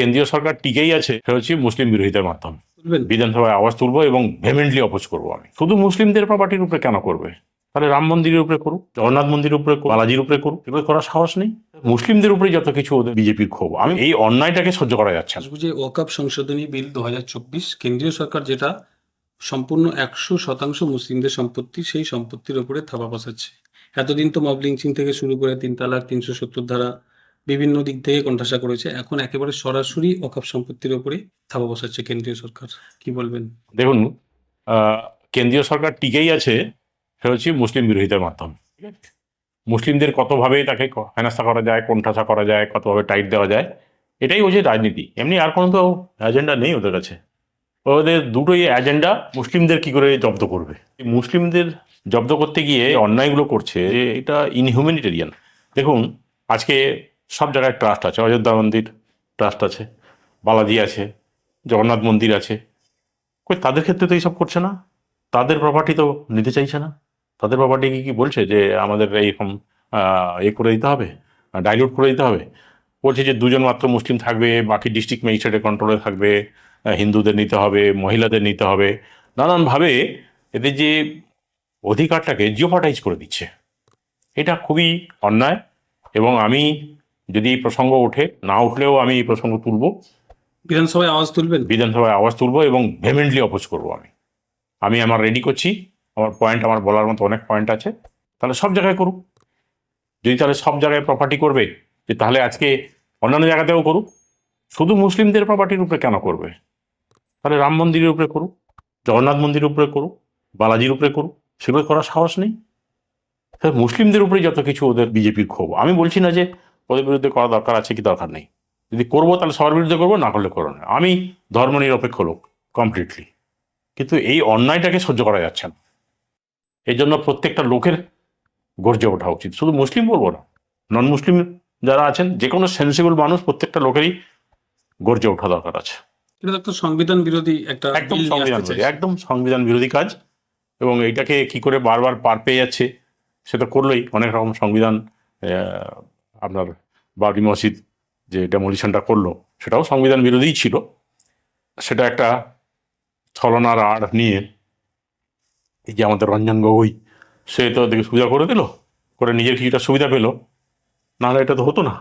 কেন্দ্রীয় সরকার টিকেই আছে সেটা হচ্ছে মুসলিম বিরোধিতার মাধ্যমে। বিধানসভায় আওয়াজ তুলবো এবং ভেমেন্টলি অপোজ করব আমি। শুধু মুসলিমদের পার্টির উপরে কেন করবে? তাহলে রাম মন্দিরের উপরে করুক জগন্নাথ মন্দিরের উপরে করুক, বালাজির উপরে করুক এগুলো করার সাহস নেই। মুসলিমদের উপরে যত কিছু ওদের বিজেপির ক্ষোভ। আমি এই অন্যায়টাকে সহ্য করা যাচ্ছে না। যে ওয়াকাপ সংশোধনী বিল দু হাজার চব্বিশ কেন্দ্রীয় সরকার যেটা সম্পূর্ণ একশো শতাংশ মুসলিমদের সম্পত্তি সেই সম্পত্তির উপরে থাবা বসাচ্ছে। এতদিন তো মব লিঞ্চিং থেকে শুরু করে তিন তালাক তিনশো সত্তর ধারা বিভিন্ন দিক থেকে কোণঠাসা করেছে। এখন একেবারে সরাসরি ওয়াকাপ সম্পত্তির উপরে থাবা বসাচ্ছে কেন্দ্রীয় সরকার। কি বলবেন? দেখুন কেন্দ্রীয় সরকার টিকেই আছে সেটা হচ্ছে মুসলিম বিরোধিতার মাধ্যমে? মুসলিমদের কতভাবে তাকে হেনস্থা করা যায়, কোণঠাসা করা যায়, কতভাবে টাইট দেওয়া যায়, এটাই হচ্ছে রাজনীতি। এমনি আর কোনো তো এজেন্ডা নেই ওদের কাছে। ওদের দুটোই এজেন্ডা মুসলিমদের কি করে জব্দ করবে? মুসলিমদের জব্দ করতে গিয়ে অন্যায়গুলো করছে এটা ইনহিউম্যানিটেরিয়ান দেখুন, আজকে সব জায়গায় ট্রাস্ট আছে। অযোধ্যা মন্দির ট্রাস্ট আছে, বালাজি আছে, জগন্নাথ মন্দির আছে। কই, তাদের ক্ষেত্রে তো এইসব করছে না। তাদের প্রপার্টি তো নিতে চাইছে না। তাদের প্রপার্টি কি কি বলছে যে, আমাদের এইরকম এ করে দিতে হবে ডাইলুট করে দিতে হবে? বলছে যে, দুজন মাত্র মুসলিম থাকবে, বাকি ডিস্ট্রিক্ট ম্যাজিস্ট্রেটের কন্ট্রোলে থাকবে হিন্দুদের নিতে হবে, মহিলাদের নিতে হবে। নানানভাবে এদের যে অধিকারটাকে জিওপাটাইজ করে দিচ্ছে। এটা খুবই অন্যায় এবং আমি যদি এই প্রসঙ্গ ওঠে না উঠলেও আমি এই প্রসঙ্গ তুলব। বিধানসভায় আওয়াজ তুলবেন? বিধানসভায় আওয়াজ তুলব এবং ভেমেন্টলি অপোজ করব আমি। আমি আমার রেডি করছি। আমার পয়েন্ট আমার বলার মতো অনেক পয়েন্ট আছে। তাহলে সব জায়গায় করুক। যদি তাহলে সব জায়গায় প্রপার্টি করবে যে তাহলে আজকে অন্যান্য জায়গাতেও করুক। শুধু মুসলিমদের প্রপার্টির উপরে কেন করবে? তাহলে রাম মন্দিরের উপরে করুক জগন্নাথ মন্দিরের উপরে করুক বালাজির উপরে করুক সেগুলো করার সাহস নেই। মুসলিমদের উপরে যত কিছু ওদের বিজেপির ক্ষোভ। আমি বলছি না যে ওদের বিরুদ্ধে করা দরকার আছে কি দরকার নেই। যদি করব তাহলে সবার বিরুদ্ধে করব না করলে করো না। আমি ধর্ম নিরপেক্ষ লোক কমপ্লিটলি কিন্তু এই অন্যায়টাকে সহ্য করা যাচ্ছে না। এই জন্য প্রত্যেকটা লোকের গর্জে ওঠা উচিত। শুধু মুসলিম বলব না নন মুসলিম যারা আছেন যে কোনো সেন্সিবল মানুষ প্রত্যেকটা লোকেরই গর্জে ওঠা দরকার আছে। সংবিধান বিরোধী একটা একদম সংবিধান বিরোধী একদম সংবিধান বিরোধী কাজ। এবং এইটাকে কি করে বারবার পার পেয়ে যাচ্ছে সেটা করলেই অনেক রকম সংবিধান আপনার বাবরি মসজিদ যে ডেমোলিশনটা করল, সেটাও সংবিধান বিরোধী ছিল। সেটা একটা ছলনার আড় নিয়ে এই যে আমাদের রঞ্জন গগৈ, সে তো দেখে সুবিধা করে দিল, করে নিজের কিছুটা সুবিধা পেল। নাহলে এটা তো হতো না।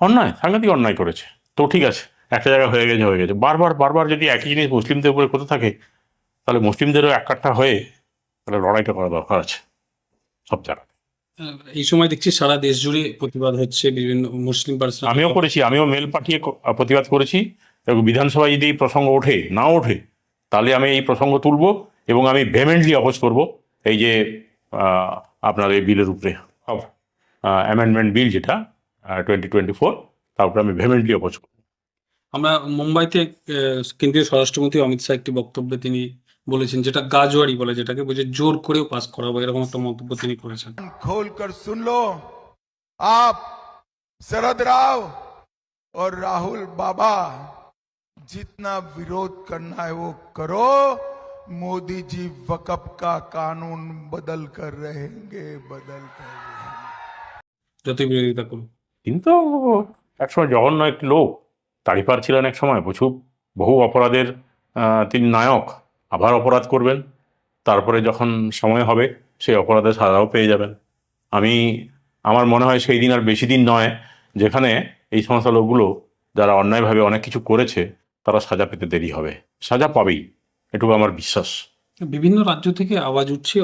অন্যায়, সাংঘাতিক অন্যায় করেছে। তো ঠিক আছে, একটা জায়গায় হয়ে গেছে হয়ে গেছে। বারবার বারবার যদি একই জিনিস মুসলিমদের উপরে করতে থাকে, তাহলে মুসলিমদেরও এক কাঠা হয়ে তাহলে লড়াইটা করা দরকার আছে, সব জায়গায়। এই সময় দেখছি সারা দেশ জুড়ে প্রতিবাদ হচ্ছে বিভিন্ন মুসলিম পার্সন। আমিও করেছি আমিও মেল পাঠিয়ে প্রতিবাদ করেছি। এবং বিধানসভায় যদি এই প্রসঙ্গ ওঠে না ওঠে তাহলে আমি এই প্রসঙ্গ তুলব এবং আমি ভেমেন্টলি অপোজ করব। এই যে আপনার এই বিলের উপরে অ্যামেন্ডমেন্ট বিল যেটা টোয়েন্টি টোয়েন্টি ফোর তার উপরে আমি ভেমেন্টলি অপোজ করব। আমরা মুম্বাইতে কেন্দ্রীয় স্বরাষ্ট্রমন্ত্রী অমিত শাহ একটি বক্তব্যে তিনি বলেছেন যেটা গাজওয়ারি বলে যেটাকে বুঝে জোর করেও পাস করাবো এরকম একটা মন্তব্য তিনি করেছেন खोल कर सुन लो आप शरद राव और राहुल बाबा जितना विरोध करना है वो करो मोदी जी वकफ का कानून बदल कर रहेंगे बदल कर रहेंगे যতই বিরোধিতা করুন তিনি তো একসময় জঘন্য একটি লোক তারিপার ছিলেন এক সময় প্রচুর বহু অপরাধের আহ, তিনি নায়ক আবার অপরাধ করবেন, তারপরে যখন সময় হবে সেই অপরাধের সাজাও পেয়ে যাবেন। আমি, আমার মনে হয় সেই দিন আর বেশি দিন নয়, যেখানে এই সমস্ত লোকগুলো যারা অন্যায়ভাবে অনেক কিছু করেছে, তারা সাজা পেতে দেরি হবে। সাজা পাবেই, এটুকু আমার বিশ্বাস। বিভিন্ন রাজ্য থেকে আওয়াজ উঠছে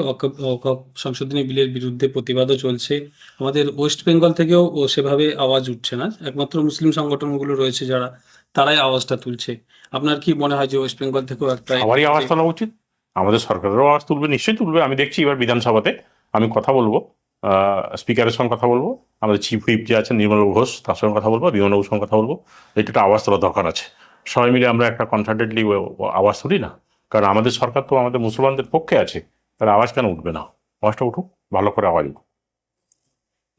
সংশোধনী বিলের বিরুদ্ধে প্রতিবাদও চলছে। আমাদের ওয়েস্ট বেঙ্গল থেকেও সেভাবে আওয়াজ উঠছে না। একমাত্র মুসলিম সংগঠনগুলো রয়েছে যারা তারাই আওয়াজটা তুলছে। আপনার কি মনে হয় যে ওয়েস্ট বেঙ্গল থেকেও একটা সবারই আওয়াজ তোলা উচিত। আমাদের সরকারেরও আওয়াজ তুলবে নিশ্চয়ই তুলবে। আমি দেখছি এবার বিধানসভাতে আমি কথা বলব। স্পিকারের সঙ্গে কথা বলব। আমাদের চিফ হুইপ যে আছেন নির্মল ঘোষ তার সঙ্গে কথা বলব বিমলবাবুর সঙ্গে কথা বলব। এটা একটা আওয়াজ তোলা দরকার আছে। সবাই মিলে আমরা একটা কনসার্টেডলি আওয়াজ তুলি না। কারণ আমাদের সরকার তো আমাদের মুসলমানদের পক্ষে আছে। তাহলে আওয়াজ কেন উঠবে না? আওয়াজটা উঠুক ভালো করে আওয়াজ উঠুক।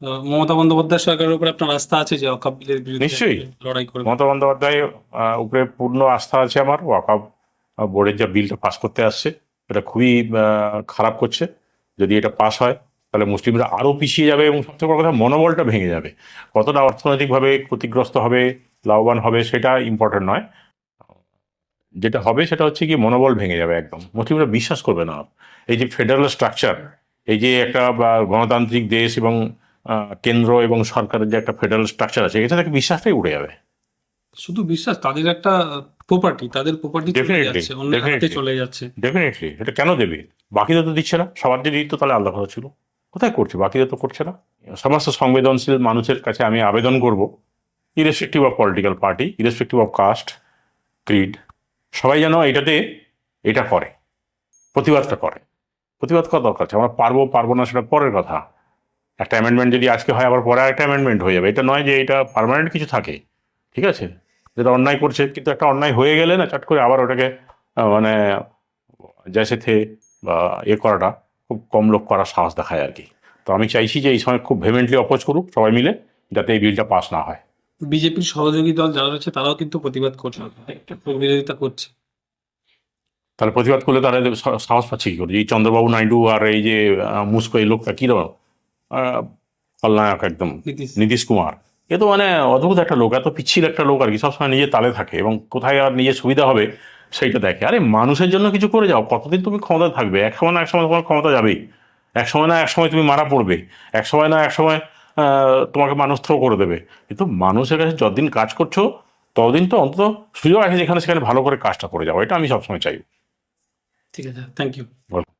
মমতা বন্দ্যোপাধ্যায় সরকারের উপর আপনার আস্থা আছে যে অকাপ বিলের বিরুদ্ধে নিশ্চয়ই। লড়াই করবে। মমতা বন্দ্যোপাধ্যায় উপরে পূর্ণ আস্থা আছে আমার। ওয়াকাব বোর্ডের যা বিলটা পাস করতে আসছে এটা খুবই খারাপ করছে। যদি এটা পাস হয় তাহলে মুসলিমরা আরও পিছিয়ে যাবে এবং সবথেকে বড় কথা মনোবলটা ভেঙে যাবে। কতটা অর্থনৈতিকভাবে ক্ষতিগ্রস্ত হবে লাভবান হবে সেটা ইম্পর্টেন্ট নয়। যেটা হবে সেটা হচ্ছে কি মনোবল ভেঙে যাবে একদম। মুসলিমরা বিশ্বাস করবে না। এই যে ফেডারেল স্ট্রাকচার এই যে একটা গণতান্ত্রিক দেশ এবং কেন্দ্র এবং সরকারের যে একটা ফেডারেল স্ট্রাকচার আছে এটা থেকে বিশ্বাসটাই উড়ে যাবে। শুধু বিশ্বাস তাদের একটা প্রপার্টি তাদের প্রপার্টি চলে যাচ্ছে অন্য হাতে চলে যাচ্ছে। ডেফিনেটলি এটা কেন দেবে? বাকিদের তো দিচ্ছে না সবার যদি দিত তাহলে আলাদা কথা ছিল। কোথায় করছে? বাকিদের তো করছে না। সমস্ত সংবেদনশীল মানুষের কাছে আমি আবেদন করব irrespective of political party irrespective of caste creed সবাই যেন এটাতে এটা করে প্রতিবাদটা করে। প্রতিবাদ করা দরকার আছে। আমরা পারব পারব না সেটা পরের কথা। একটা অ্যামেন্ডমেন্ট যদি আজকে হয় আবার পরে একটা অ্যামেন্ডমেন্ট হয়ে যাবে। এটা নয় যে এটা পার্মানেন্ট কিছু থাকে। ঠিক আছে? যেটা অন্যায় করছে কিন্তু একটা অন্যায় হয়ে গেলে না চট করে আবার ওটাকে মানে জেসে থে বা এ করাটা খুব কম লোক করার সাহস দেখায় আর কি। তো আমি চাইছি যে এই সময় খুব ভেমেন্টলি অপোজ করুক সবাই মিলে যাতে এই বিলটা পাস না হয়। বিজেপির সহযোগী দল যারা রয়েছে তারাও কিন্তু প্রতিবাদ করছে একটা বিরোধিতা করছে। তাহলে প্রতিবাদ করলে তারা সাহস পাচ্ছে কি করে? এই চন্দ্রবাবু নাইডু আর এই যে মুস্কো এই লোকটা আহ, খলনায়ক একদম। নীতিশ। কুমার। এ তো মানে অদ্ভুত একটা লোক এত পিচ্ছিল একটা লোক আর কি সবসময় নিজের তালে থাকে এবং কোথায় আর নিজের সুবিধা হবে সেইটা দেখে। আরে মানুষের জন্য কিছু করে যাও কতদিন তুমি ক্ষমতা থাকবে? এক সময় না এক সময় তোমার ক্ষমতা যাবেই। এক সময় না এক সময় তুমি মারা পড়বে। এক সময় না এক সময় তোমাকে মানুষ থ্রো করে দেবে। কিন্তু মানুষের কাছে যতদিন কাজ করছ ততদিন তো অন্তত সুযোগ আছে যেখানে সেখানে ভালো করে কাজটা করে যাও। এটা আমি সবসময় চাই। ঠিক আছে থ্যাংক ইউ।